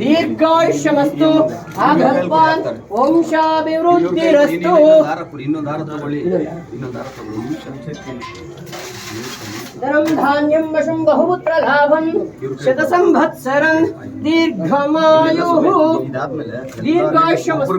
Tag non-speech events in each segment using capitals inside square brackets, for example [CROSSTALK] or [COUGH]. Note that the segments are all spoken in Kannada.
ದೀರ್ಘಾಯುಷ್ಯಮಸ್ತು ಆಗಲ್ಪಾನ್ ವಂಶಾಭಿವೃದ್ಧಿರಸ್ತು ದಾರ ಕೊಡಿ ಇನ್ನೊಂದು ದಾರ ತಗೊಳ್ಳಿ ಇನ್ನೊಂದು ದಾರ ತಗೊಳ್ಳಿ ಧನಂ ಧಾನ್ಯಂ ವಶಂ ಬಹುಪುತ್ರ ಲಾಭಂ ಶತ ಸಂವತ್ಸರಂ ದೀರ್ಘಮಾಯುಃ ಇದಾದ್ಮೇಲೆ ದೀರ್ಘಾಯುಷ್ಯಮಸ್ತು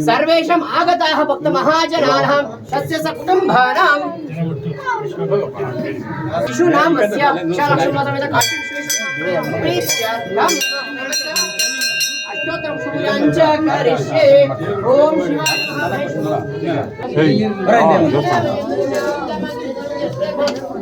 सर्वेषाम् आगताः भक्तमहाजनानां तस्य सकुटुम्भानां शिशु नाम अस्य अष्टोत्तरं शुभयाञ्च करिष्ये। ॐ शिवाय [LAUGHS]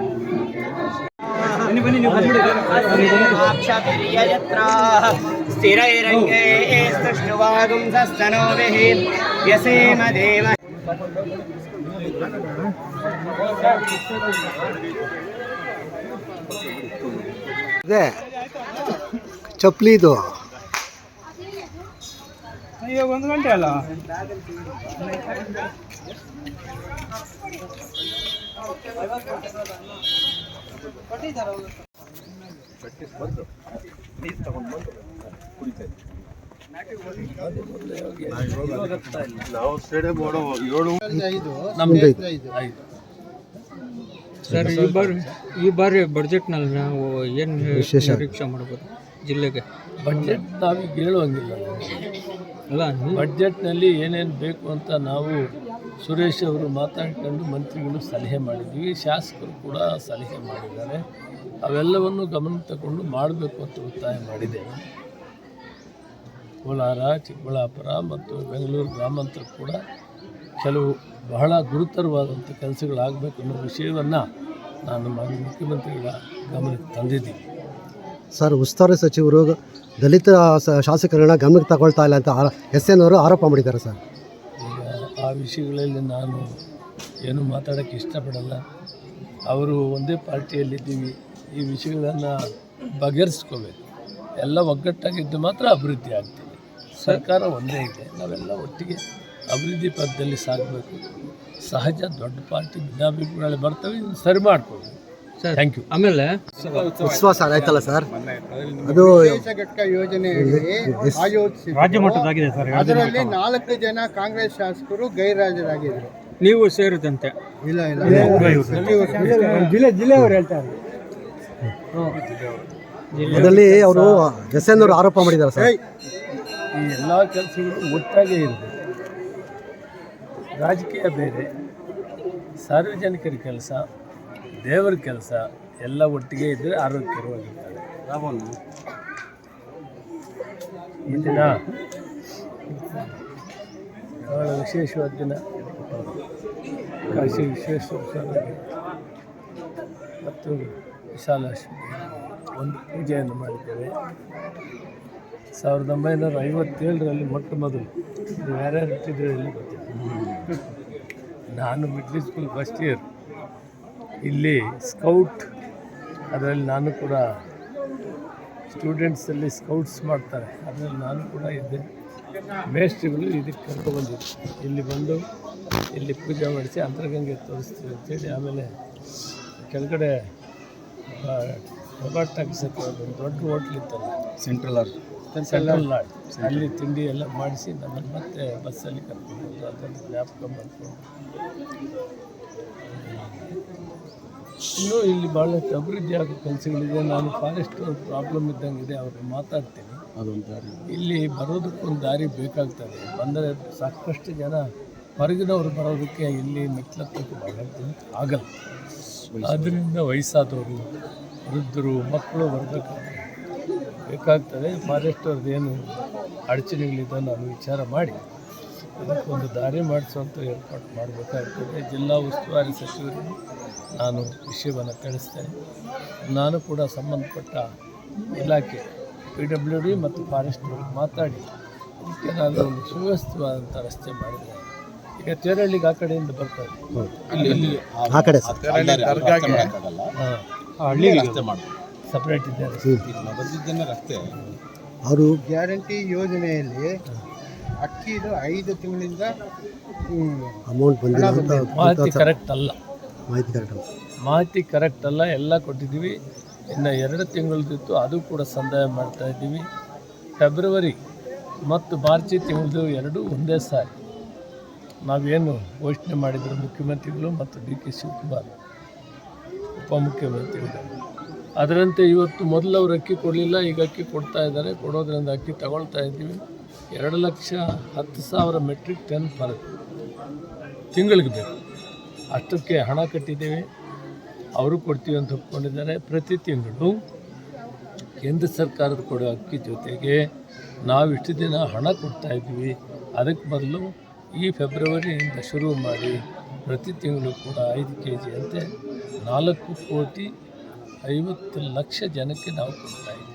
ಇದ್ರು ಶ್ರವಣಿ ಗೋತ್ರದ್ಭವಸ್ಯ ಚಂದ್ರಪ್ಪ ಚಂದ್ರಮ್ಮನಾಂ ಜಹಸ್ ಕುಟುಂಬಸ್ಯ ಸರ್ವೇಷಾಂ ಆಗತಾಃ ಭಕ್ತ ಮಹಾಜನಾನಾಂ ತಸ್ಯ ಸ ಕಟ್ಟಿಸಿ ಬಂದು ನೀರು ತಗೊಂಡು ಬಂದು ಕುಡಿತಾ ನಾವು ಸ್ಟೇಡಿಯಂ ಓಡೋ ಏಳು. ನಮ್ದು ಐದು. ಐದು ಸರ್ ಈ ಬಾರಿ ಈ ಬಾರಿ ಬಡ್ಜೆಟ್ನಲ್ಲಿ ನಾವು ಏನು ವಿಶೇಷ. ನಿರೀಕ್ಷೆ ಮಾಡ್ಬೋದು ಜಿಲ್ಲೆಗೆ? ಬಡ್ಜೆಟ್ ನಾವೀಗ ಹೇಳುವಂಗಿಲ್ಲ. ಅಲ್ಲ ಬಡ್ಜೆಟ್ನಲ್ಲಿ ಏನೇನು ಬೇಕು ಅಂತ ನಾವು ಸುರೇಶ್ ಅವರು ಮಾತಾಡ್ಕೊಂಡು ಮಂತ್ರಿಗಳು ಸಲಹೆ ಮಾಡಿದ್ವಿ, ಶಾಸಕರು ಕೂಡ ಸಲಹೆ ಮಾಡಿದ್ದಾರೆ. ಅವೆಲ್ಲವನ್ನು ಗಮನ ತಗೊಂಡು ಮಾಡಬೇಕು ಅಂತ ಒತ್ತಾಯ ಮಾಡಿದ್ದೇವೆ ಕೋಲಾರ, ಚಿಕ್ಕಬಳ್ಳಾಪುರ ಮತ್ತು ಬೆಂಗಳೂರು ಗ್ರಾಮಾಂತರ ಕೂಡ ಕೆಲವು ಬಹಳ ಗುರುತರವಾದಂಥ ಕೆಲಸಗಳಾಗಬೇಕು ಅನ್ನೋ ವಿಷಯವನ್ನು ನಾನು ಮಾಜಿ ಮುಖ್ಯಮಂತ್ರಿಗಳ ಗಮನಕ್ಕೆ ತಂದಿದ್ದೀನಿ. ಸರ್, ಉಸ್ತುವಾರಿ ಸಚಿವರು ದಲಿತ ಶಾಸಕರನ್ನ ಗಮನಕ್ಕೆ ತಗೊಳ್ತಾ ಇಲ್ಲ ಅಂತ ಎಸ್ ಎನ್ ಅವರು ಆರೋಪ ಮಾಡಿದ್ದಾರೆ ಸರ್. ಆ ವಿಷಯಗಳಲ್ಲಿ ನಾನು ಏನು ಮಾತಾಡೋಕ್ಕೆ ಇಷ್ಟಪಡಲ್ಲ. ಅವರು ಒಂದೇ ಪಾರ್ಟಿಯಲ್ಲಿದ್ದೀವಿ. ಈ ವಿಷಯಗಳನ್ನು ಬಗೆಹರಿಸ್ಕೋಬೇಕು. ಎಲ್ಲ ಒಗ್ಗಟ್ಟಾಗಿದ್ದು ಮಾತ್ರ ಅಭಿವೃದ್ಧಿ ಆಗ್ತದೆ. ಸರ್ಕಾರ ಒಂದೇ ಇದೆ. ನಾವೆಲ್ಲ ಒಟ್ಟಿಗೆ ಅಭಿವೃದ್ಧಿ ಪಥದಲ್ಲಿ ಸಾಗಬೇಕು. ಸಹಜ ದೊಡ್ಡ ಪಾರ್ಟಿ ಭಿನ್ನಾಭಿಪ್ರಾಯ ಬರ್ತವೆ. ಸರಿ ಸರ್ ಥ್ಯಾಂಕ್ ಯು ಆಮೇಲೆ ವಿಶ್ವಾಸ ಆಯ್ತಲ್ಲ ಸರ್? ಅದು ಘಟಕ ಯೋಜನೆಯಲ್ಲಿ ಆಯೋಜಿಸಿ ರಾಜ್ಯ ಮಟ್ಟದಾಗಿದೆ ಸರ್ ಅದರಲ್ಲಿ ನಾಲ್ಕು ಜನ ಕಾಂಗ್ರೆಸ್ ಶಾಸಕರು ಗೈರಾಜರಾಗಿದ್ರು ನೀವು ಸೇರಿದಂತೆ. ಇಲ್ಲ ಇಲ್ಲ. ಜಿಲ್ಲೆ ಜಿಲ್ಲೆಯವರು ಹೇಳ್ತಾರೆ. ಅದರಲ್ಲಿ ಅವರು ಎಸ್ ಎನ್ ಅವರು ಆರೋಪ ಮಾಡಿದ್ದಾರೆ ಸರ್. ಈ ಎಲ್ಲ ಕೆಲಸಗಳು ಒಟ್ಟಾಗಿ ಇರಬೇಕು ರಾಜಕೀಯ ಬೇರೆ ಸಾರ್ವಜನಿಕರ ಕೆಲಸ ದೇವರ ಕೆಲಸ ಎಲ್ಲ ಒಟ್ಟಿಗೆ ಇದ್ದರೆ ಆರೋಗ್ಯಕರವಾಗಿರ್ತಾರೆ ಈ ದಿನ ಬಹಳ ವಿಶೇಷವಾದ ದಿನ. ಕಾಶಿ ವಿಶ್ವೇಶ್ವರ ಮತ್ತು ವಿಶಾಲಾಶ್ವರಿ ಒಂದು ಪೂಜೆಯನ್ನು ಮಾಡಿದ್ದೇವೆ. ಸಾವಿರದ ಒಂಬೈನೂರ ಐವತ್ತೇಳರಲ್ಲಿ ಮೊಟ್ಟ ಮೊದಲು. ನೀವು ಯಾರ್ಯಾರು ನಾನು ಮಿಡ್ಲ್ ಸ್ಕೂಲ್ ಫಸ್ಟ್ ಇಯರ್ ಇಲ್ಲಿ ಸ್ಕೌಟ್ ಅದರಲ್ಲಿ ನಾನು ಕೂಡ ಸ್ಟೂಡೆಂಟ್ಸಲ್ಲಿ ಸ್ಕೌಟ್ಸ್ ಮಾಡ್ತಾರೆ. ಅದರಲ್ಲಿ ನಾನು ಕೂಡ ಇದ್ದೆ. ಮೇಸ್ಟ್ರಿಗಳು ಇದಕ್ಕೆ ಕರ್ಕೊಬಂದಿದ್ದೆ ಇಲ್ಲಿ ಬಂದು ಇಲ್ಲಿ ಪೂಜೆ ಮಾಡಿಸಿ ಅಂತರ್ಗಂಗೆ ತೋರಿಸ್ತೀವಿ ಅಂತೇಳಿ ಆಮೇಲೆ ಕೆಳಗಡೆ ಟೊಬಾಟ್ ಹಾಕಿಸಕ್ಕೆ ಒಂದು ದೊಡ್ಡ ಹೋಟ್ಲ್ ಇತ್ತಲ್ಲ. ಸೆಂಟ್ರಲ್ ಆರ್ ಸೆಂಟ್ರಲ್ ಲಾಡ್ ಅಲ್ಲಿ ತಿಂಡಿ ಎಲ್ಲ ಮಾಡಿಸಿ ನಮ್ಮನ್ನು ಮತ್ತೆ ಬಸ್ಸಲ್ಲಿ ಕರ್ಕೊಂಡು ಅದನ್ನು ಜ್ಞಾಪಕ ಮಾಡಿಕೊಂಡು ಇನ್ನೂ ಇಲ್ಲಿ ಭಾಳಷ್ಟು ಅಭಿವೃದ್ಧಿ ಆಗೋ ಕೆಲಸಗಳಿದೆ ನಾನು ಫಾರೆಸ್ಟ್ ಪ್ರಾಬ್ಲಮ್ ಇದ್ದಂಗಿದೆ ಅವ್ರಿಗೆ ಮಾತಾಡ್ತೀನಿ. ಇಲ್ಲಿ ಬರೋದಕ್ಕೊಂದು ದಾರಿ ಬೇಕಾಗ್ತದೆ. ಬಂದರೆ ಸಾಕಷ್ಟು ಜನ ಹೊರಗಿನವ್ರು ಬರೋದಕ್ಕೆ ಇಲ್ಲಿ ಮೆಟ್ಲತ್ತಕ್ಕೆ ಬರೋದು ಆಗಲ್ಲ. ಆದ್ದರಿಂದ ವಯಸ್ಸಾದವರು ವೃದ್ಧರು ಮಕ್ಕಳು ಬರಬೇಕಾಗ್ತದೆ ಬೇಕಾಗ್ತದೆ. ಫಾರೆಸ್ಟ್ ಅವ್ರದ್ದು ಏನು ಅಡಚಣೆಗಳಿದೆ ನಾನು ವಿಚಾರ ಮಾಡಿ. ಅದಕ್ಕೊಂದು ದಾರಿ ಮಾಡಿಸುವಂಥ ಏರ್ಪಾಟ್ ಮಾಡಬೇಕಾಗ್ತದೆ. ಜಿಲ್ಲಾ ಉಸ್ತುವಾರಿ ಸಚಿವರಿಗೆ ನಾನು ವಿಷಯವನ್ನು ತಿಳಿಸ್ತೇನೆ. ನಾನು ಕೂಡ ಸಂಬಂಧಪಟ್ಟ ಇಲಾಖೆ ಪಿ ಡಬ್ಲ್ಯೂ ಡಿ ಮತ್ತು ಫಾರೆಸ್ಟ್ ಮಾತಾಡಿ ನಾನು ಒಂದು ಸುವ್ಯವಸ್ಥಿತವಾದಂಥ ರಸ್ತೆ ಮಾಡಿದರೆ ಈಗ ತೇರಳ್ಳಿಗೆ ಆ ಕಡೆಯಿಂದ ಬರ್ತಾರೆ ಆ ಕಡೆ ರಸ್ತೆ ಹಾಂ ಸಪ್ರೇಟ್ ಇದ್ದಾರೆ ಅವರು ಗ್ಯಾರಂಟಿ ಯೋಜನೆಯಲ್ಲಿ ಅಕ್ಕಿದು ಐದು ತಿಂಗಳಿಂದ ಅಮೌಂಟ್ ಬಂದಿಲ್ಲ ಅಂತ ಮಾಹಿತಿ ಕರೆಕ್ಟ್ ಅಲ್ಲ. ಮಾಹಿತಿ ಕರೆಕ್ಟ್ ಮಾಹಿತಿ ಕರೆಕ್ಟ್ ಅಲ್ಲ ಎಲ್ಲ ಕೊಟ್ಟಿದ್ದೀವಿ. ಇನ್ನು ಎರಡು ತಿಂಗಳದಿತ್ತು ಅದು ಕೂಡ ಸಂದಾಯ ಮಾಡ್ತಾ ಇದ್ದೀವಿ. ಫೆಬ್ರವರಿ ಮತ್ತು ಮಾರ್ಚ್ ತಿಂಗಳದು ಎರಡೂ ಒಂದೇ ಸಾರಿ. ನಾವೇನು ಘೋಷಣೆ ಮಾಡಿದ್ರು ಮುಖ್ಯಮಂತ್ರಿಗಳು ಮತ್ತು ಡಿ ಕೆ ಶಿವಕುಮಾರ್ ಉಪಮುಖ್ಯಮಂತ್ರಿಗಳು. ಅದರಂತೆ ಇವತ್ತು ಮೊದಲು ಅವರು ಅಕ್ಕಿ ಕೊಡಲಿಲ್ಲ ಈಗ ಅಕ್ಕಿ ಕೊಡ್ತಾ ಇದ್ದಾರೆ. ಕೊಡೋದ್ರಿಂದ ಅಕ್ಕಿ ತಗೊಳ್ತಾ ಇದ್ದೀವಿ. ಎರಡು ಲಕ್ಷ ಹತ್ತು ಸಾವಿರ ಮೆಟ್ರಿಕ್ ಟನ್ ಪರ್ ತಿಂಗಳಿಗೆ ಬೇಕು. ಅಷ್ಟಕ್ಕೆ ಹಣ ಕಟ್ಟಿದ್ದೀವಿ. ಅವರು ಕೊಡ್ತೀವಿ ಅಂತ ಒಪ್ಕೊಂಡಿದ್ದಾರೆ. ಪ್ರತಿ ತಿಂಗಳು ಕೇಂದ್ರ ಸರ್ಕಾರದ ಕೊಡೋ ಅಕ್ಕಿ ಜೊತೆಗೆ ನಾವು ಇಷ್ಟು ದಿನ ಹಣ ಕೊಡ್ತಾ ಇದ್ವಿ. ಅದಕ್ಕೆ ಬದಲು ಈ ಫೆಬ್ರವರಿಯಿಂದ ಶುರು ಮಾಡಿ ಪ್ರತಿ ತಿಂಗಳು ಕೂಡ ಐದು ಕೆ ಜಿ ಅಂತೆ ನಾಲ್ಕು ಕೋಟಿ ಐವತ್ತು ಲಕ್ಷ ಜನಕ್ಕೆ ನಾವು ಕೊಡ್ತಾ ಇದ್ದೀವಿ